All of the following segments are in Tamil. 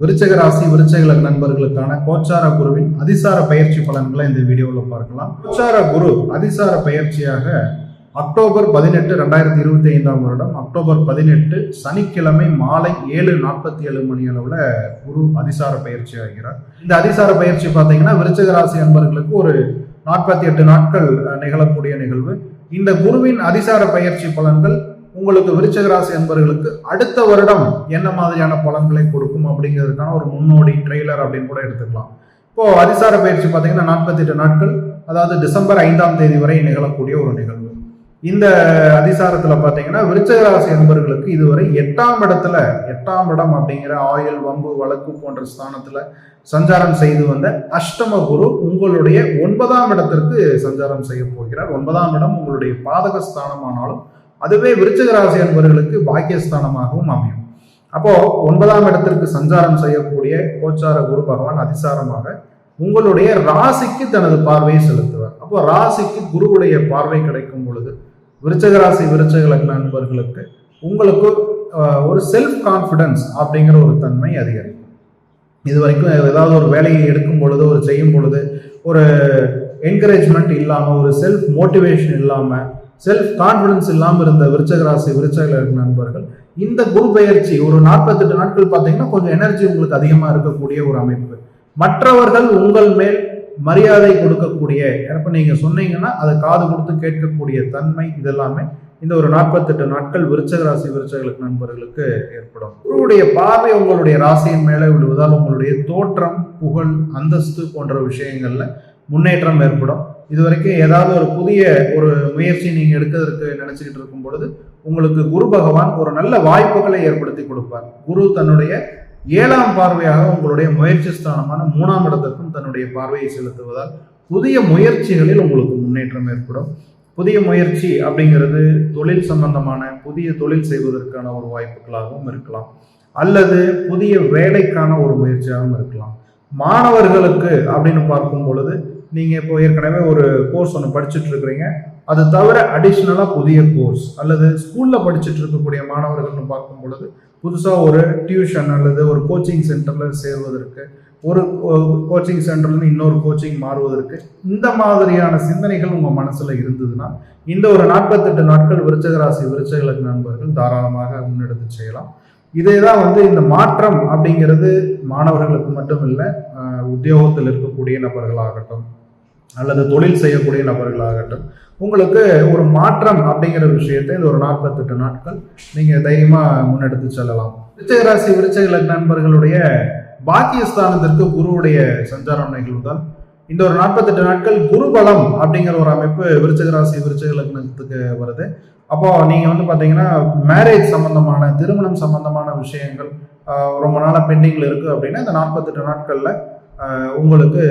விருச்சக ராசி விருச்சக நண்பர்களுக்கான கோச்சார குருவின் அதிசார பயிற்சி பலன்களை இந்த வீடியோவில் பார்க்கலாம். கோச்சார குரு அதிசார பயிற்சியாக அக்டோபர் பதினெட்டு ரெண்டாயிரத்தி இருபத்தி ஐந்தாம் வருடம் அக்டோபர் பதினெட்டு சனிக்கிழமை மாலை ஏழு நாற்பத்தி ஏழு மணி அளவில் குரு அதிசார பயிற்சி ஆகிறார். இந்த அதிசார பயிற்சி பார்த்தீங்கன்னா விருச்சக ராசி நண்பர்களுக்கு ஒரு நாற்பத்தி எட்டு நாட்கள் நிகழக்கூடிய நிகழ்வு. இந்த குருவின் அதிசார பயிற்சி பலன்கள் உங்களுக்கு விருச்சக ராசி அடுத்த வருடம் என்ன மாதிரியான பலன்களை கொடுக்கும் அப்படிங்கிறதுக்கான ஒரு முன்னோடி ட்ரெய்லர் அப்படின்னு கூட எடுத்துக்கலாம். இப்போ அதிசார பயிற்சி பார்த்தீங்கன்னா நாற்பத்தெட்டு நாட்கள் அதாவது டிசம்பர் ஐந்தாம் தேதி வரை நிகழக்கூடிய ஒரு நிகழ்வு. இந்த அதிசாரத்தில் பார்த்தீங்கன்னா விருச்சக ராசி இதுவரை எட்டாம் இடத்துல எட்டாம் இடம் அப்படிங்கிற ஆயுள் வம்பு வழக்கு போன்ற ஸ்தானத்தில் சஞ்சாரம் செய்து வந்த அஷ்டம குரு உங்களுடைய ஒன்பதாம் இடத்திற்கு சஞ்சாரம் செய்ய போகிறார். ஒன்பதாம் இடம் உங்களுடைய பாதக ஸ்தானமானாலும் அதுவே விருச்சிக ராசி என்பவர்களுக்கு பாக்கியஸ்தானமாகவும் அமையும். அப்போ ஒன்பதாம் இடத்திற்கு சஞ்சாரம் செய்யக்கூடிய கோச்சார குரு பகவான் அதிசாரமாக உங்களுடைய ராசிக்கு தனது பார்வையை செலுத்துவார். அப்போ ராசிக்கு குருவுடைய பார்வை கிடைக்கும் பொழுது விருச்சக ராசி விருச்சக லக்ன நண்பர்களுக்கு உங்களுக்கு ஒரு செல்ஃப் கான்ஃபிடன்ஸ் அப்படிங்கிற ஒரு தன்மை அதிகரிக்கும். இது வரைக்கும் ஏதாவது ஒரு வேலையை எடுக்கும் பொழுது ஒரு செய்யும் பொழுது ஒரு என்கரேஜ்மெண்ட் இல்லாமல் ஒரு செல்ஃப் மோட்டிவேஷன் இல்லாமல் செல்ஃப் கான்ஃபிடன்ஸ் இல்லாமல் இருந்த விருச்சக ராசி நண்பர்கள் இந்த குரு பயிற்சி ஒரு நாற்பத்தெட்டு நாட்கள் பார்த்தீங்கன்னா கொஞ்சம் எனர்ஜி உங்களுக்கு அதிகமாக இருக்கக்கூடிய ஒரு அமைப்பு. மற்றவர்கள் உங்கள் மேல் மரியாதை கொடுக்கக்கூடிய இப்போ நீங்கள் சொன்னீங்கன்னா அதை காது கொடுத்து கேட்கக்கூடிய தன்மை இதெல்லாமே இந்த ஒரு நாற்பத்தெட்டு நாட்கள் விருச்சக ராசி விருச்சகளுக்கு நண்பர்களுக்கு ஏற்படும். உங்களுடைய பார்வை உங்களுடைய ராசியின் மேலே விழுவதால் உங்களுடைய தோற்றம் புகழ் அந்தஸ்து போன்ற விஷயங்களில் முன்னேற்றம் ஏற்படும். இது வரைக்கும் ஏதாவது ஒரு புதிய ஒரு முயற்சி நீங்கள் எடுக்கிறதுக்கு நினச்சிக்கிட்டு இருக்கும் பொழுது உங்களுக்கு குரு பகவான் ஒரு நல்ல வாய்ப்புகளை ஏற்படுத்தி கொடுப்பார். குரு தன்னுடைய ஏழாம் பார்வையாக உங்களுடைய முயற்சி ஸ்தானமான மூணாம் இடத்திற்கும் தன்னுடைய பார்வையை செலுத்துவதால் புதிய முயற்சிகளில் உங்களுக்கு முன்னேற்றம் ஏற்படும். புதிய முயற்சி அப்படிங்கிறது தொழில் சம்பந்தமான புதிய தொழில் செய்வதற்கான ஒரு வாய்ப்புகளாகவும் இருக்கலாம். அல்லது புதிய வேலைக்கான ஒரு முயற்சியாகவும் இருக்கலாம். மாணவர்களுக்கு அப்படின்னு பார்க்கும் பொழுது நீங்கள் இப்போ ஏற்கனவே ஒரு கோர்ஸ் ஒன்று படிச்சுட்டு இருக்கிறீங்க. அது தவிர அடிஷ்னலாக புதிய கோர்ஸ் அல்லது ஸ்கூலில் படிச்சுட்டு இருக்கக்கூடிய மாணவர்கள்னு பார்க்கும் பொழுது புதுசாக ஒரு டியூஷன் அல்லது ஒரு கோச்சிங் சென்டரில் சேருவதற்கு ஒரு கோச்சிங் சென்டர்லேருந்து இன்னொரு கோச்சிங் மாறுவதற்கு இந்த மாதிரியான சிந்தனைகள் உங்கள் மனசில் இருந்ததுன்னா இந்த ஒரு நாற்பத்தெட்டு நாட்கள் விருச்சகராசி ராசி நண்பர்கள் தாராளமாக முன்னெடுத்து செய்யலாம். இதே தான் வந்து இந்த மாற்றம் அப்படிங்கிறது மாணவர்களுக்கு மட்டும் இல்லை உத்தியோகத்தில் இருக்கக்கூடிய நபர்களாகட்டும் அல்லது தொழில் செய்யக்கூடிய நபர்களாகட்டும் உங்களுக்கு ஒரு மாற்றம் அப்படிங்கிற விஷயத்தை இந்த ஒரு நாற்பத்தெட்டு நாட்கள் நீங்கள் தைரியமாக முன்னெடுத்து செல்லலாம். விருச்சகராசி விருச்சக லக்ன நண்பர்களுடைய பாக்கியஸ்தானத்திற்கு குருவுடைய சஞ்சாரம் நிகழ்வுதான் இந்த ஒரு நாற்பத்தெட்டு நாட்கள் குரு பலம் அப்படிங்கிற ஒரு அமைப்பு விருச்சகராசி விருச்சக லக்னத்துக்கு வருது. அப்போ நீங்கள் வந்து பார்த்தீங்கன்னா மேரேஜ் சம்பந்தமான திருமணம் சம்பந்தமான விஷயங்கள் ரொம்ப நாளாக பெண்டிங்கில் இருக்குது அப்படின்னா இந்த நாற்பத்தெட்டு நாட்களில் உங்களுக்கு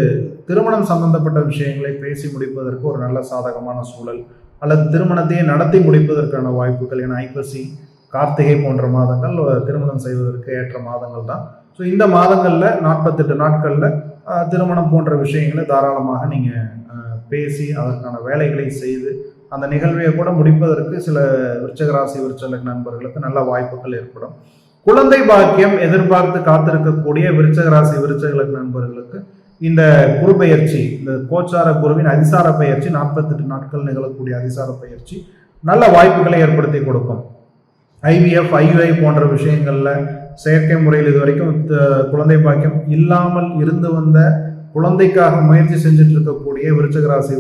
திருமணம் சம்பந்தப்பட்ட விஷயங்களை பேசி முடிப்பதற்கு ஒரு நல்ல சாதகமான சூழல் அல்லது திருமணத்தையே நடத்தி முடிப்பதற்கான வாய்ப்புகள் என ஐப்பசி கார்த்திகை போன்ற மாதங்கள் திருமணம் செய்வதற்கு ஏற்ற மாதங்கள் தான். ஸோ இந்த மாதங்களில் நாற்பத்தெட்டு நாட்களில் திருமணம் போன்ற விஷயங்களை தாராளமாக நீங்கள் பேசி அதற்கான வேலைகளை செய்து அந்த நிகழ்வை கூட முடிப்பதற்கு சில விருச்சகராசி ராசி நண்பர்களுக்கு நல்ல வாய்ப்புகள் ஏற்படும். குழந்தை பாக்கியம் எதிர்பார்த்து காத்திருக்கக்கூடிய விருச்சகராசி விருச்சக நண்பர்களுக்கு இந்த குரு பயிற்சி இந்த கோச்சார குருவின் அதிசார பயிற்சி நாற்பத்தெட்டு நாட்கள் நிகழக்கூடிய அதிசார பயிற்சி நல்ல வாய்ப்புகளை ஏற்படுத்தி கொடுக்கும். ஐவிஎஃப் ஐயுஐ போன்ற விஷயங்களில் செயற்கை முறையில் இது வரைக்கும் குழந்தை பாக்கியம் இல்லாமல் இருந்து வந்த குழந்தைக்காக முயற்சி செஞ்சுட்டு இருக்கக்கூடிய விருச்சக ராசி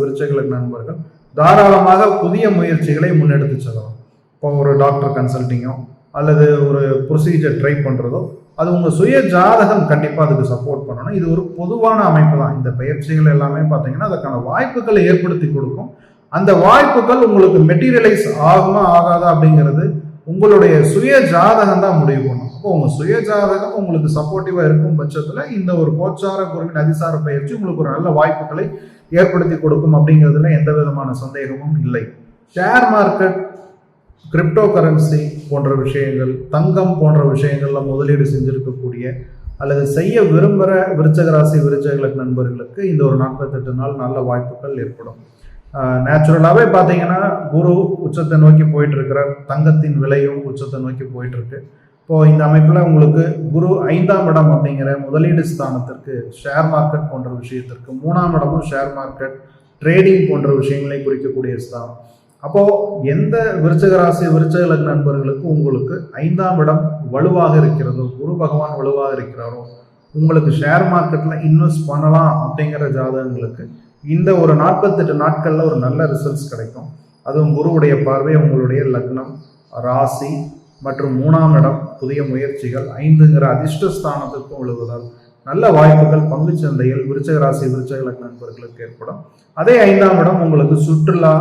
நண்பர்கள் தாராளமாக புதிய முயற்சிகளை முன்னெடுத்து செல்லலாம். இப்போ ஒரு டாக்டர் கன்சல்ட்டிங்கோ அல்லது ஒரு ப்ரொசீஜர் ட்ரை பண்ணுறதோ அது உங்கள் சுய ஜாதகம் கண்டிப்பாக அதுக்கு சப்போர்ட் பண்ணணும். இது ஒரு பொதுவான அமைப்பு தான். இந்த பயிற்சிகள் எல்லாமே பார்த்தீங்கன்னா அதுக்கான வாய்ப்புகளை ஏற்படுத்தி கொடுக்கும். அந்த வாய்ப்புகள் உங்களுக்கு மெட்டீரியலைஸ் ஆகுமா ஆகாதா அப்படிங்கிறது உங்களுடைய சுய ஜாதகம் தான் முடிவு பண்ணும். அப்போ உங்கள் சுய ஜாதகம் உங்களுக்கு சப்போர்ட்டிவாக இருக்கும் பட்சத்தில் இந்த ஒரு கோச்சார குருவின் அதிசார பயிற்சி உங்களுக்கு ஒரு நல்ல வாய்ப்புகளை ஏற்படுத்தி கொடுக்கும் அப்படிங்கிறதுல எந்த விதமான சந்தேகமும் இல்லை. ஷேர் மார்க்கெட் கிரிப்டோ கரன்சி போன்ற விஷயங்கள் தங்கம் போன்ற விஷயங்களில் முதலீடு செஞ்சுருக்கக்கூடிய அல்லது செய்ய விரும்புகிற விருச்சக ராசி விருச்சக நண்பர்களுக்கு இந்த ஒரு நாற்பத்தெட்டு நாள் நல்ல வாய்ப்புகள் ஏற்படும். நேச்சுரலாகவே பார்த்தீங்கன்னா குரு உச்சத்தை நோக்கி போயிட்டுருக்கிறார். தங்கத்தின் விலையும் உச்சத்தை நோக்கி போயிட்டுருக்கு. இப்போது இந்த அமைப்பில் உங்களுக்கு குரு ஐந்தாம் இடம் அப்படிங்கிற முதலீடு ஸ்தானத்திற்கு ஷேர் மார்க்கெட் போன்ற விஷயத்திற்கு மூணாம் இடமும் ஷேர் மார்க்கெட் ட்ரேடிங் போன்ற விஷயங்களை குறிக்கக்கூடிய ஸ்தானம். அப்போ எந்த விருச்சக ராசி விருச்சக லக்ன நண்பர்களுக்கு உங்களுக்கு ஐந்தாம் இடம் வலுவாக இருக்கிறதோ குரு பகவான் வலுவாக இருக்கிறாரோ உங்களுக்கு ஷேர் மார்க்கெட்டில் இன்வெஸ்ட் பண்ணலாம் அப்படிங்கிற ஜாதகங்களுக்கு இந்த ஒரு நாற்பத்தெட்டு நாட்களில் ஒரு நல்ல ரிசல்ட்ஸ் கிடைக்கும். அதுவும் குருவுடைய பார்வை உங்களுடைய லக்னம் ராசி மற்றும் மூணாம் இடம் புதிய முயற்சிகள் ஐந்துங்கிற அதிர்ஷ்ட ஸ்தானத்துக்கும் விழுவதால் நல்ல வாய்ப்புகள் பங்குச்சந்தையில் விருச்சக ராசி விருச்சக லக்ன நண்பர்களுக்கு ஏற்படும். அதே ஐந்தாம் இடம் உங்களுக்கு சுற்றுலா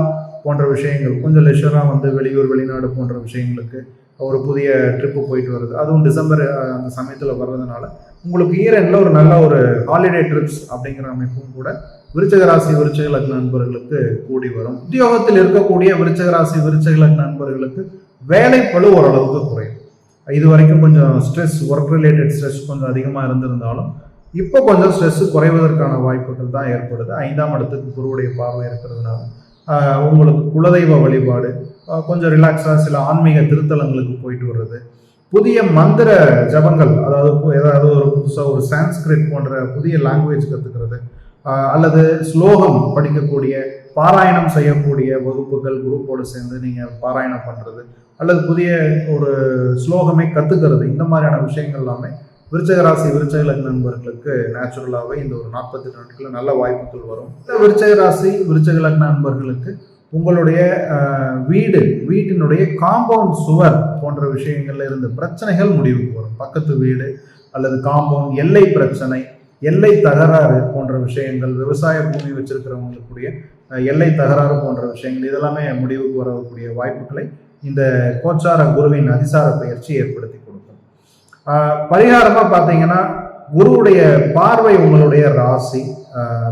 போன்ற விஷயங்கள் கொஞ்சம் லெஷராக வந்து வெளியூர் வெளிநாடு போன்ற விஷயங்களுக்கு ஒரு புதிய ட்ரிப்பு போயிட்டு வருது. அதுவும் டிசம்பர் அந்த சமயத்தில் வர்றதுனால உங்களுக்கு ஈரண்டில் ஒரு நல்ல ஒரு ஹாலிடே ட்ரிப்ஸ் அப்படிங்கிற அமைப்பும் கூட விருச்சக ராசி விருச்சக லக்ன நண்பர்களுக்கு கூடி வரும். உத்தியோகத்தில் இருக்கக்கூடிய விருச்சக ராசி விருச்சக லக்ன நண்பர்களுக்கு வேலை பளு ஓரளவுக்கு குறையும். இது வரைக்கும் கொஞ்சம் ஸ்ட்ரெஸ் ஒர்க் ரிலேட்டட் ஸ்ட்ரெஸ் கொஞ்சம் அதிகமாக இருந்திருந்தாலும் இப்போ கொஞ்சம் ஸ்ட்ரெஸ் குறைவதற்கான வாய்ப்புகள் தான் ஏற்படுது. ஐந்தாம் இடத்துக்கு குருவுடைய பார்வை இருக்கிறதுனால உங்களுக்கு குலதெய்வ வழிபாடு கொஞ்சம் ரிலாக்ஸாக சில ஆன்மீக திருத்தலங்களுக்கு போயிட்டு வர்றது. புதிய மந்திர ஜபங்கள் அதாவது ஏதாவது ஒரு புதுசாக ஒரு சான்ஸ்கிரிட் போன்ற புதிய லாங்குவேஜ் கற்றுக்கிறது அல்லது ஸ்லோகம் படிக்கக்கூடிய பாராயணம் செய்யக்கூடிய வகுப்புகள் குரூப்போடு சேர்ந்து நீங்கள் பாராயணம் பண்ணுறது அல்லது புதிய ஒரு ஸ்லோகமே கற்றுக்கிறது இந்த மாதிரியான விஷயங்கள் எல்லாமே விருச்சக ராசி விருச்சக லக்ன நண்பர்களுக்கு நேச்சுரலாகவே இந்த ஒரு நாற்பத்தி நாட்களில் நல்ல வாய்ப்புகள் வரும். இந்த விருச்சக ராசி விருச்சக லக்ன நண்பர்களுக்கு உங்களுடைய வீடு வீட்டினுடைய காம்பவுண்ட் சுவர் போன்ற விஷயங்கள்ல இருந்த பிரச்சனைகள் முடிவுக்கு வரும். பக்கத்து வீடு அல்லது காம்பவுண்ட் எல்லை பிரச்சனை எல்லை தகராறு போன்ற விஷயங்கள் விவசாய பூமி வச்சிருக்கிறவங்களுக்குரிய எல்லை தகராறு போன்ற விஷயங்கள் இதெல்லாமே முடிவுக்கு வரக்கூடிய வாய்ப்புகளை இந்த கோச்சார குருவின் அதிசார பயிற்சி ஏற்படுத்தி பரிகாரமாக பார்த்தீங்கன்னா குருவுடைய பார்வை உங்களுடைய ராசி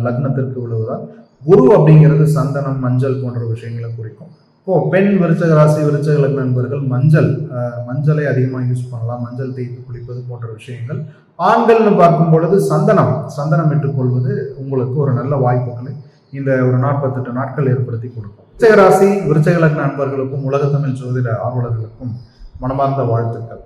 லக்னத்திற்கு விழுவதால் குரு அப்படிங்கிறது சந்தனம் மஞ்சள் போன்ற விஷயங்களை குறிக்கும். இப்போ பெண் விருச்சக ராசி விருச்சக லக்ன நண்பர்கள் மஞ்சள் மஞ்சளை அதிகமாக யூஸ் பண்ணலாம் மஞ்சள் தேய்த்து குளிப்பது போன்ற விஷயங்கள். ஆண்கள்னு பார்க்கும் பொழுது சந்தனம் சந்தனம் இட்டுக்கொள்வது உங்களுக்கு ஒரு நல்ல வாய்ப்புகளை இந்த ஒரு நாற்பத்தெட்டு நாட்கள் ஏற்படுத்தி கொடுக்கும். விருச்சக ராசி விருச்சக லக்ன நண்பர்களுக்கும் உலகத்தமிழ் ஜோதிட ஆர்வலர்களுக்கும் மனமார்ந்த வாழ்த்துக்கள்.